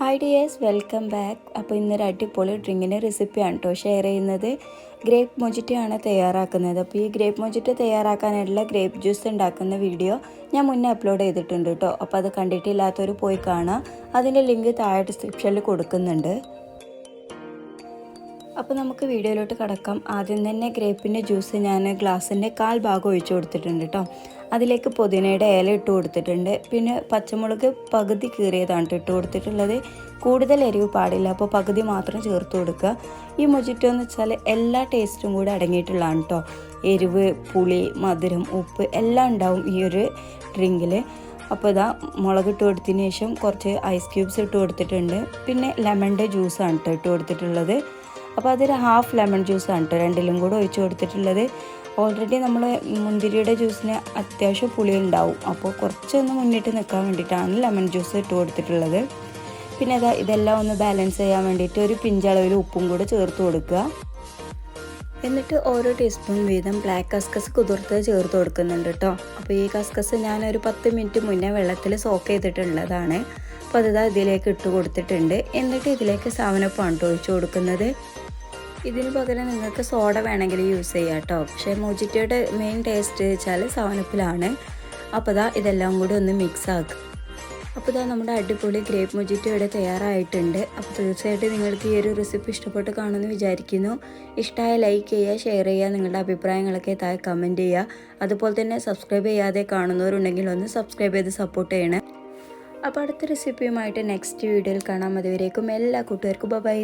Hi dears welcome back. അപ്പോൾ ഇന്നൊരു അടിപൊളി ഡ്രിങ്കിന്റെ റെസിപ്പിയാണ് കേട്ടോ ഷെയർ ചെയ്യുന്നത്. ഗ്രേപ്പ് മൊജിറ്റയാണ് തയ്യാറാക്കുന്നത്. അപ്പോൾ ഈ ഗ്രേപ്പ് മൊജിറ്റ തയ്യാറാക്കാനായിട്ടുള്ള ഗ്രേപ്പ് ജ്യൂസ് ഉണ്ടാക്കുന്ന വീഡിയോ ഞാൻ മുന്നേ അപ്ലോഡ് ചെയ്തിട്ടുണ്ട് കേട്ടോ. അപ്പോൾ അത് കണ്ടിട്ടില്ലാത്തവർ പോയി കാണാം അതിന്റെ ലിങ്ക് താഴെ ഡിസ്ക്രിപ്ഷനിൽ കൊടുക്കുന്നുണ്ട്. അപ്പോൾ നമുക്ക് വീഡിയോയിലോട്ട് കടക്കാം. ആദ്യം തന്നെ ഗ്രേപ്പിന്റെ ജ്യൂസ് ഞാൻ ഗ്ലാസിന്റെ കാൽ ഭാഗം ഒഴിച്ചു കൊടുത്തിട്ടുണ്ട് കേട്ടോ. അതിലേക്ക് പുതിനയുടെ ഇല ഇട്ട് കൊടുത്തിട്ടുണ്ട്. പിന്നെ പച്ചമുളക് പകുതി കീറിയതാണ് ഇട്ട് കൊടുത്തിട്ടുള്ളത്. കൂടുതൽ എരിവ് പാടില്ല അപ്പോൾ പകുതി മാത്രം ചേർത്ത് കൊടുക്കുക. ഈ മൊജിറ്റോ എന്ന് വെച്ചാൽ എല്ലാ ടേസ്റ്റും കൂടി അടങ്ങിയിട്ടുള്ളതാണ് കേട്ടോ. എരിവ് പുളി മധുരം ഉപ്പ് എല്ലാം ഉണ്ടാവും ഈ ഒരു ഡ്രിങ്കിൽ അപ്പോൾ ഇതാ മുളകിട്ട് കൊടുത്തതിന് ശേഷം കുറച്ച് ഐസ് ക്യൂബ്സ് ഇട്ട് കൊടുത്തിട്ടുണ്ട്. പിന്നെ ലെമണിന്റെ ജ്യൂസാണ് കേട്ടോ ഇട്ട് കൊടുത്തിട്ടുള്ളത്. അപ്പോൾ അതൊരു ഹാഫ് ലെമൺ ജ്യൂസാണ് കേട്ടോ രണ്ടിലും കൂടെ ഒഴിച്ച് കൊടുത്തിട്ടുള്ളത്. ഓൾറെഡി നമ്മൾ മുന്തിരിയുടെ ജ്യൂസിന് അത്യാവശ്യം പുളി ഉണ്ടാവും അപ്പോൾ കുറച്ചൊന്ന് മുന്നിട്ട് നിൽക്കാൻ വേണ്ടിയിട്ടാണ് ലെമൺ ജ്യൂസ് ഇട്ട് കൊടുത്തിട്ടുള്ളത്. പിന്നെ അതാ ഇതെല്ലാം ഒന്ന് ബാലൻസ് ചെയ്യാൻ വേണ്ടിയിട്ട് ഒരു പിഞ്ചളവിൽ ഉപ്പും കൂടെ ചേർത്ത് കൊടുക്കുക. എന്നിട്ട് ഓരോ ടീസ്പൂൺ വീതം ബ്ലാക്ക് കസ്കസ് കുതിർത്ത് ചേർത്ത് കൊടുക്കുന്നുണ്ട് കേട്ടോ അപ്പോൾ ഈ കസ്കസ് ഞാനൊരു പത്ത് മിനിറ്റ് മുന്നേ വെള്ളത്തിൽ സോക്ക് ചെയ്തിട്ടുള്ളതാണ്. അപ്പോൾ അത് ഇതിലേക്ക് ഇട്ട് കൊടുത്തിട്ടുണ്ട്. എന്നിട്ട് ഇതിലേക്ക് സാവനപ്പാണ് ഒഴിച്ചു കൊടുക്കുന്നത്. ഇതിന് പകരം നിങ്ങൾക്ക് സോഡ വേണമെങ്കിൽ യൂസ് ചെയ്യാം കേട്ടോ പക്ഷേ മോജിറ്റോയുടെ മെയിൻ ടേസ്റ്റ് വെച്ചാൽ സാവനപ്പിലാണ്. അപ്പോൾ ദാ ഇതെല്ലാം കൂടി ഒന്ന് മിക്സ് ആക്കുക അപ്പോൾ ഇതാ നമ്മുടെ അടിപൊളി ഗ്രേപ്പ് മൊജിറ്റോ ഇവിടെ തയ്യാറായിട്ടുണ്ട്. അപ്പോൾ തീർച്ചയായിട്ടും നിങ്ങൾക്ക് ഈ ഒരു റെസിപ്പി ഇഷ്ടപ്പെട്ട് കാണുമെന്ന് വിചാരിക്കുന്നു. ഇഷ്ടമായ ലൈക്ക് ചെയ്യുക ഷെയർ ചെയ്യുക നിങ്ങളുടെ അഭിപ്രായങ്ങളൊക്കെ താഴെ കമന്റ് ചെയ്യുക. അതുപോലെ തന്നെ സബ്സ്ക്രൈബ് ചെയ്യാതെ കാണുന്നവരുണ്ടെങ്കിൽ ഒന്ന് സബ്സ്ക്രൈബ് ചെയ്ത് സപ്പോർട്ട് ചെയ്യണം. അപ്പോൾ അടുത്ത റെസിപ്പിയുമായിട്ട് നെക്സ്റ്റ് വീഡിയോയിൽ കാണാം. അതുവരേക്കും എല്ലാ കൂട്ടുകാർക്കും ബൈ